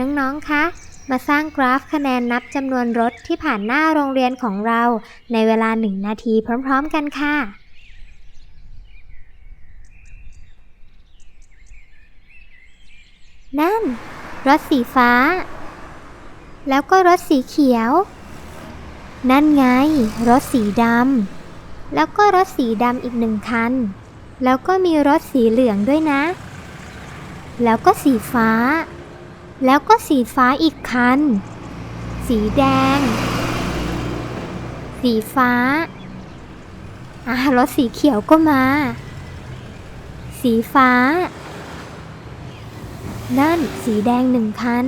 น้องๆ คะ มาสร้างกราฟคะแนนนับจำนวนรถที่ผ่านหน้าโรงเรียนของเรา ในเวลา 1 นาทีพร้อมๆ กันค่ะนั่น รถสีฟ้า แล้วก็รถสีเขียว นั่นไง รถสีดำแล้วก็รถสีดำอีกหนึ่งคัน แล้วก็มีรถสีเหลืองด้วยนะ แล้วก็สีฟ้า แล้วก็สีฟ้าอีกคัน สีแดง สีฟ้า อ่ารถสีเขียวก็มา สีฟ้า นั่นสีแดงหนึ่งคัน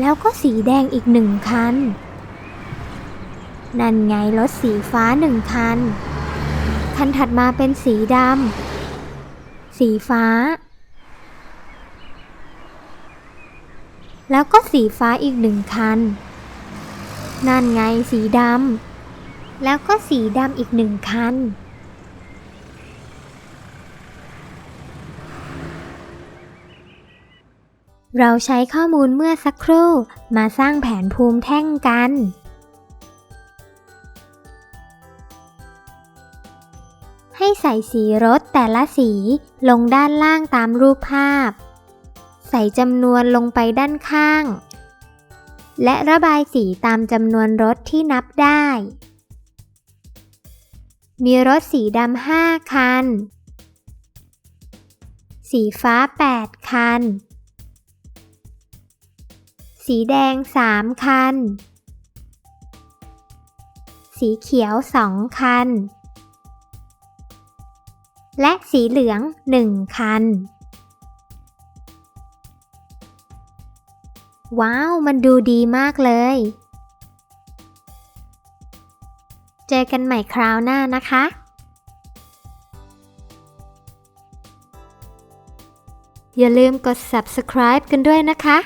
แล้วก็สีแดงอีกหนึ่งคัน นั่นไงรถสีฟ้าหนึ่งคัน คันถัดมาเป็นสีดำ สีฟ้า แล้วก็สีฟ้าอีกหนึ่งคัน นั่นไงสีดำ แล้วก็สีดำอีกหนึ่งคัน เราใช้ข้อมูลเมื่อสักครู่ มาสร้างแผนภูมิแท่งกันให้ใส่สีรถแต่ละสีลงด้านล่างตามรูปภาพ ใส่จำนวนลงไปด้านข้าง และระบายสีตามจำนวนรถที่นับได้ มีรถสีดำห้าคัน สีฟ้า 8 คัน สีแดง 3 คัน สีเขียว 2 คัน และสีเหลือง 1 คัน ว้าว มันดูดีมากเลย เจอกันใหม่คราวหน้านะคะอย่าลืมกด subscribe กันด้วยนะคะ